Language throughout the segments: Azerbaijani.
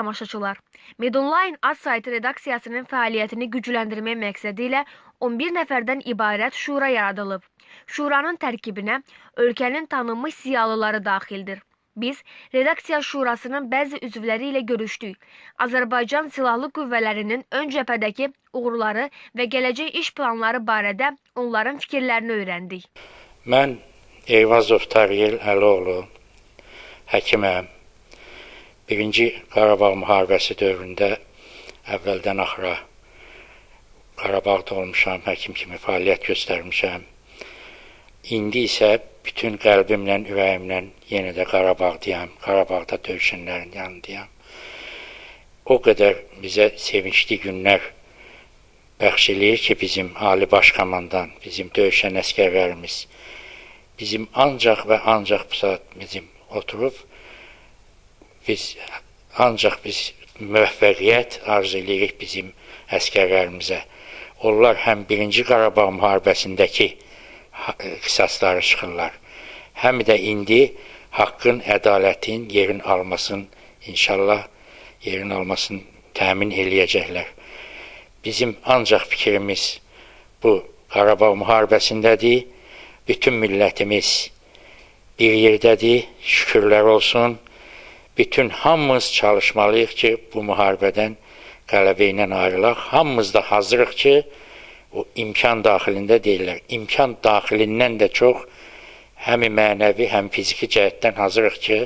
tamaşaçılar, Medonline ad saytı redaksiyasının fəaliyyətini gücləndirmək məqsədi ilə 11 nəfərdən ibarət şura yaradılıb. Şuranın tərkibinə ölkənin tanınmış ziyalıları daxildir. Biz redaksiya şurasının bəzi üzvləri ilə görüşdük. Azərbaycan Silahlı Qüvvələrinin ön cəbhədəki uğurları və gələcək iş planları barədə onların fikirlərini öyrəndik. Mən Eyvazov Tariyel Əloğlu, həkiməm. Birinci Qarabağ müharibəsi dövründə əvvəldən axıra Qarabağda olmuşam, həkim kimi fəaliyyət göstərmişəm. İndi isə bütün qəlbimlə, ürəyimlə yenə də Qarabağdayam, Qarabağda döyüşənlərin yanındayam. O qədər bizə sevincli günlər bəxş eləyir ki, bizim Ali Baş Komandan, bizim döyüşən əskərlərimiz bizim ancaq və ancaq bu saat bizim oturub biz ancaq biz müvəffəqiyyət arzu edirik bizim əskərlərimizə. Onlar həm 1-ci Qarabağ müharibəsindəki ha- qisasları çıxırlar. Həm də indi haqqın, ədalətin yerin almasın inşallah yerin almasını təmin eləyəcəklər. Bizim ancaq fikrimiz bu Qarabağ müharibəsindədir. Bütün millətimiz bir yerdədir. Şükürlər olsun. Bütün hamımız çalışmalıyıq ki, bu müharibədən qələbə ilə ayrılaq. Hamımız da hazırıq ki, o imkan daxilində deyirlər. İmkan daxilindən də çox həm mənəvi, həm fiziki cəhətdən hazırıq ki,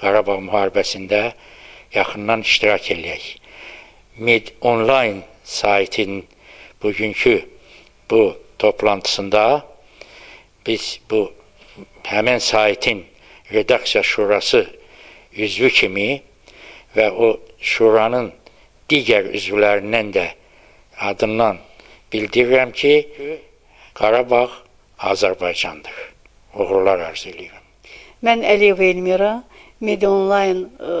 Qarabağ müharibəsində yaxından iştirak eləyək. Med online saytinin bugünkü bu toplantısında biz bu həmin saytin redaksiya şurası üzvü kimi və o şuranın digər üzvlərindən də adından bildirirəm ki, Qarabağ Azərbaycandır. Uğurlar arzu edirəm. Mən Əliyeva Elmira, Media Online ə,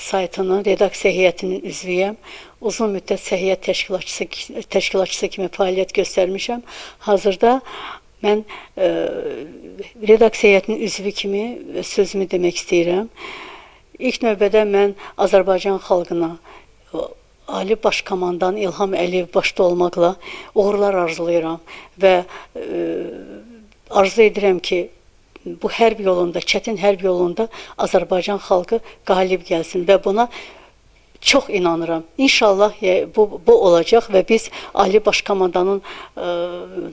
saytının redaksiya heyətinin üzvüyəm. Uzun müddət səhiyyə təşkilatçısı təşkilatçısı kimi fəaliyyət göstərmişəm. Hazırda mən ə, redaksiya heyətinin üzvü kimi sözümü demək istəyirəm. İlk növbədə mən Azərbaycan xalqına Ali Baş Komandan İlham Əliyev başda olmaqla uğurlar arzulayıram və ə, arzu edirəm ki, bu hərb yolunda, çətin hərb yolunda Azərbaycan xalqı qalib gəlsin və buna çox inanıram. İnşallah e, bu bu olacaq və biz Ali Baş Komandanın ə,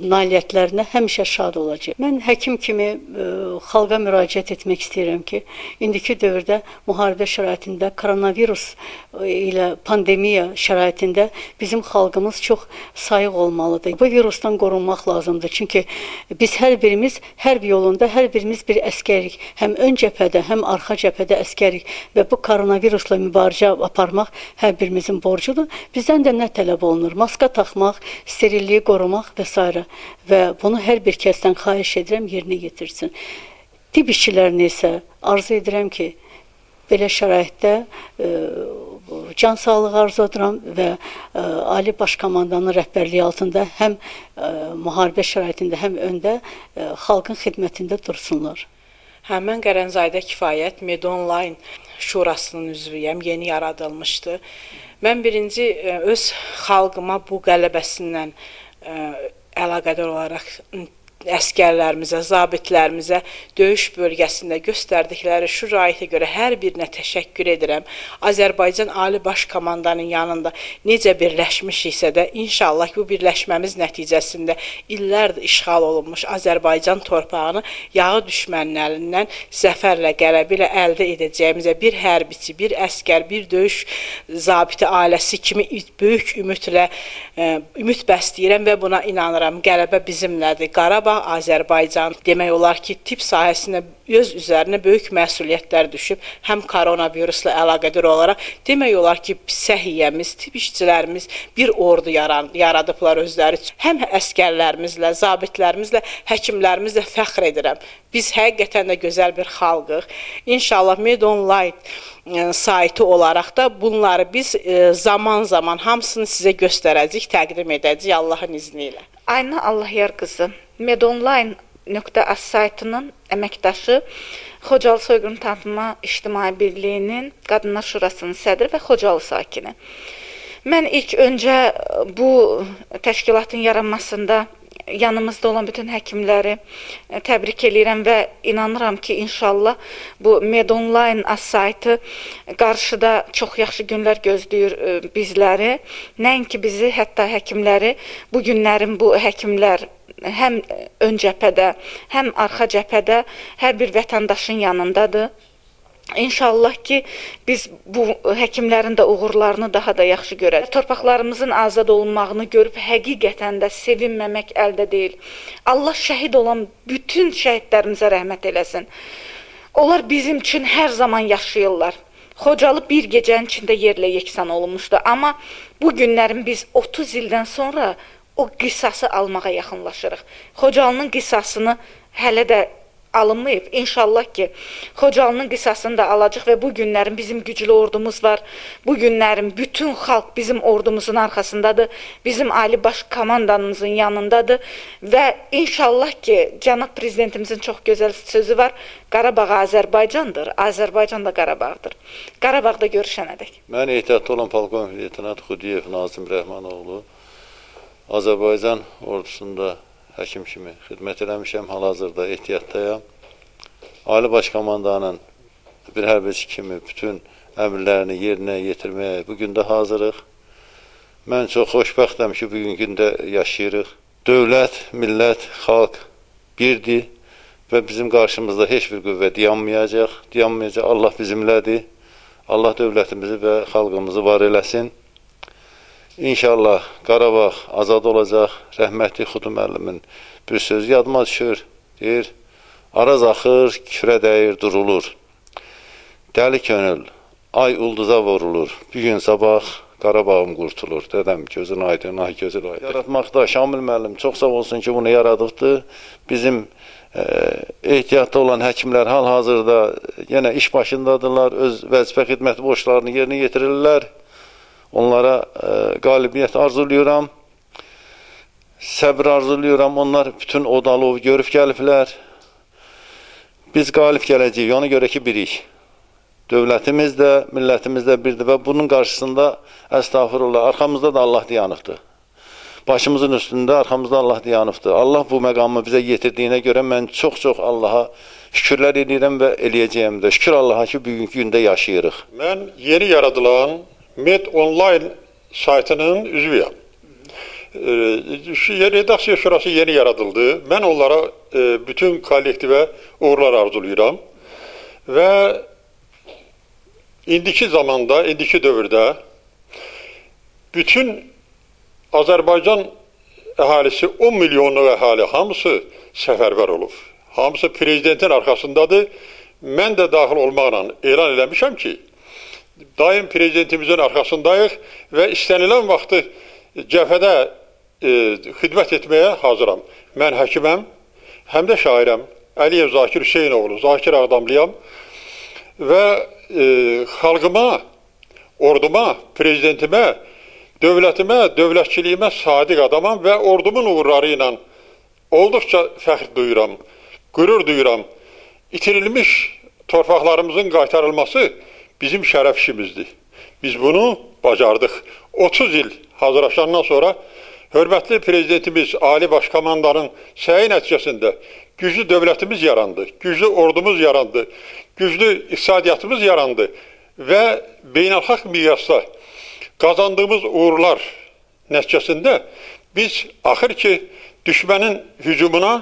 nailiyyətlərinə həmişə şad olacağıq. Mən həkim kimi ə, xalqa müraciət etmək istəyirəm ki, indiki dövrdə müharibə şəraitində koronavirus ə, ilə pandemiya şəraitində bizim xalqımız çox sayıq olmalıdır. Bu virusdan qorunmaq lazımdır. Çünki biz hər birimiz hərb yolunda hər birimiz bir əskərik. Həm ön cəbhədə, həm arxa cəbhədə əskərik və bu koronavirusla mübarizə aparmaq hər birimizin borcudur. Bizdən də nə tələb olunur? Maska taxmaq, sterilliyi qorumaq və s. və bunu hər bir kəsdən xahiş edirəm yerinə yetirsin. Tibb işçilərinə isə arzu edirəm ki, belə şəraitdə ə, can sağlığı arzu edirəm və ə, Ali Baş Komandanın rəhbərliyi altında həm ə, müharibə şəraitində, həm öndə ə, xalqın xidmətində dursunlar. Hə, mən Qərənzayda Kifayət Med Online şurasının üzvüyəm, yeni yaradılmışdı. Mən birinci ə, öz xalqıma bu qələbəsindən ə, əlaqədar olaraq əskərlərimizə, zabitlərimizə döyüş bölgəsində göstərdikləri şüraitə görə hər birinə təşəkkür edirəm. Azərbaycan Ali Baş Komandanın yanında necə birləşmişiksə də inşallah bu birləşməmiz nəticəsində illərdir işğal olunmuş Azərbaycan torpağını yağı düşmənin əlindən zəfərlə, qələbə ilə əldə edəcəyimizə bir hərbiçi, bir əskər, bir döyüş zabiti ailəsi kimi böyük ümidlə ə, ümid bəsləyirəm və buna inanıram. Qələbə bizimlədir. Qarabağ Azərbaycan demək olar ki, tibb sahəsində öz üzərinə böyük məsuliyyətlər düşüb, həm koronavirusla əlaqədar olaraq demək olar ki, səhiyyəmiz, tibb işçilərimiz bir ordu yaran, yaradıblar özləri. Həm əskərlərimizlə, zabitlərimizlə, həkimlərimizlə fəxr edirəm. Biz həqiqətən də gözəl bir xalqıq. İnşallah Med Online ə, saytı olaraq da bunları biz zaman-zaman hamısını sizə göstərəcəyik, təqdim edəcəyik Allahın izni ilə. Ayna Allahyar qızı Med Online nöqtə.az saytının əməkdaşı Xocalı Soyqırım Tanıtma İctimai Birliyinin Qadınlar Şurasının sədri və Xocalı sakini. Mən ilk öncə bu təşkilatın yaranmasında yanımızda olan bütün həkimləri e, təbrik eləyirəm və inanıram ki, inşallah bu Medonline saytı qarşıda çox yaxşı günlər gözləyir e, bizləri. Nəinki bizi, hətta həkimləri bu günlərin bu həkimlər həm ön cəbhədə, həm arxa cəbhədə hər bir vətəndaşın yanındadır. İnşallah ki, biz bu həkimlərin də uğurlarını daha da yaxşı görərik. Torpaqlarımızın azad olunmağını görüb həqiqətən də sevinməmək əldə deyil. Allah şəhid olan bütün şəhidlərimizə rəhmət eləsin. Onlar bizim üçün hər zaman yaşayırlar. Xocalı bir gecənin içində yerlə yeksan olunmuşdu, amma bu günlərin biz 30 ildən sonra o qisası almağa yaxınlaşırıq. Xocalının qisasını hələ də alınmayıb. İnşallah ki, Xocalının qisasını da alacaq və bu günlərin bizim güclü ordumuz var. Bu günlərin bütün xalq bizim ordumuzun arxasındadır. Bizim ali baş komandanımızın yanındadır və inşallah ki, cənab prezidentimizin çox gözəl sözü var. Qarabağ Azərbaycandır, Azərbaycan da Qarabağdır. Qarabağda görüşənədək. Mən ehtiyatlı olan polkovnik leytenant Xudiyev Nazim Rəhmanoğlu Azərbaycan ordusunda həkim kimi xidmət eləmişəm. Hal-hazırda ehtiyatdayam. Ali Baş Komandanın bir hərbiçi kimi bütün əmrlərini yerinə yetirməyə bu gün də hazırıq. Mən çox xoşbəxtəm ki, bugün gündə yaşayırıq. Dövlət, millət, xalq birdir və bizim qarşımızda heç bir qüvvə dayanmayacaq. Dayanmayacaq. Allah bizimlədir. Allah dövlətimizi və xalqımızı var eləsin. İnşallah Qarabağ azad olacaq. Rəhmətli Xudu müəllimin bir sözü yadıma düşür. Deyir: Araz axır, kürə dəyir, durulur. Dəli könül ay ulduza vurulur. Bir gün sabah Qarabağım qurtulur. Dədəm gözün aydın, ay gözün aydın. Yaratmaqda Şamil müəllim çox sağ olsun ki, bunu yaradıbdı. Bizim e, ehtiyatda olan həkimlər hal-hazırda yenə iş başındadırlar, öz vəzifə xidmət borclarını yerinə yetirirlər. Onlara e, qalibiyyət arzulayıram. Səbr arzulayıram. Onlar bütün o dalov görüb gəliblər. Biz qalib gələcəyik. Ona görə ki, birik. Dövlətimiz də, millətimiz də birdir və bunun qarşısında əstəğfurullah, arxamızda da Allah dayanıqdır. Başımızın üstündə arxamızda Allah dayanıqdır. Allah bu məqamı bizə yetirdiyinə görə mən çox-çox Allaha şükürlər edirəm və eləyəcəyəm də. Şükür Allaha ki, bugünkü gündə yaşayırıq. Mən yeni yaradılan Med Online saytının üzvüyəm. Şu redaksiya şurası yeni yaradıldı. Mən onlara e, bütün kollektivə uğurlar arzulayıram. Və indiki zamanda, indiki dövrdə bütün Azərbaycan əhalisi 10 milyonluq əhali hamısı səfərbər olub. Hamısı prezidentin arxasındadır. Mən də daxil olmaqla elan eləmişəm ki, daim prezidentimizin arxasındayıq və istənilən vaxtı cəbhədə e, xidmət etməyə hazıram. Mən həkiməm, həm də şairəm. Əliyev Zakir Hüseynoğlu, Zakir Ağdamlıyam və e, xalqıma, orduma, prezidentimə, dövlətimə, dövlətçiliyimə sadiq adamam və ordumun uğurları ilə olduqca fəxr duyuram, qürur duyuram. İtirilmiş torpaqlarımızın qaytarılması bizim şərəf işimizdir. Biz bunu bacardıq. 30 il hazırlaşandan sonra hörmətli prezidentimiz, Ali Baş Komandanın səyi nəticəsində güclü dövlətimiz yarandı, güclü ordumuz yarandı, güclü iqtisadiyyatımız yarandı və beynəlxalq miqyasda qazandığımız uğurlar nəticəsində biz axır ki düşmənin hücumuna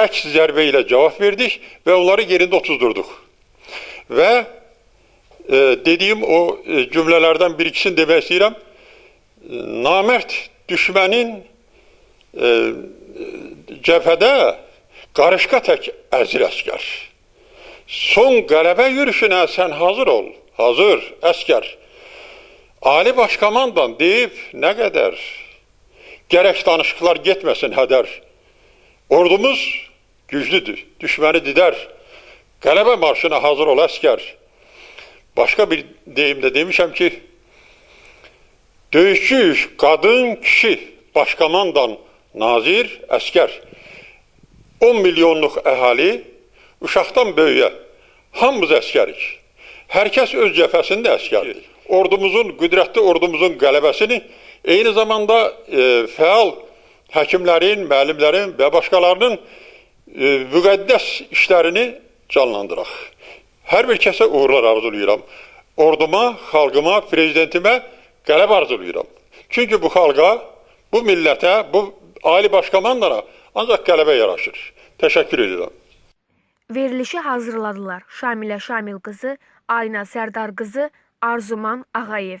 əks zərbə ilə cavab verdik və onları yerində oturdurduq. Və ee, dediğim o e, cümlelerden bir ikisini demesiyle e, ee, namert düşmenin e, cephede karışka tek ezil asker. Son galebe yürüyüşüne sen hazır ol. Hazır asker. Ali başkamandan deyip ne kadar gerek danışıklar gitmesin heder. Ordumuz güçlüdür. Düşmeni dider. Galebe marşına hazır ol asker. Başqa bir deyimdə demişəm ki, döyüşçü, qadın, kişi, başkomandan, nazir, əskər. 10 milyonluq əhali uşaqdan böyüyə hamımız əskərik. Hər kəs öz cəbhəsində əskərdir. Ordumuzun, qüdrətli ordumuzun qələbəsini eyni zamanda e, fəal həkimlərin, müəllimlərin və başqalarının e, müqəddəs işlərini canlandıraq. Hər bir kəsə uğurlar arzulayıram. Orduma, xalqıma, prezidentimə qələbə arzulayıram. Çünki bu xalqa, bu millətə, bu ali baş komandalara ancaq qələbə yaraşır. Təşəkkür edirəm. Verilişi hazırladılar Şamilə Şamil qızı, Ayna Sərdar qızı, Arzuman Ağayev.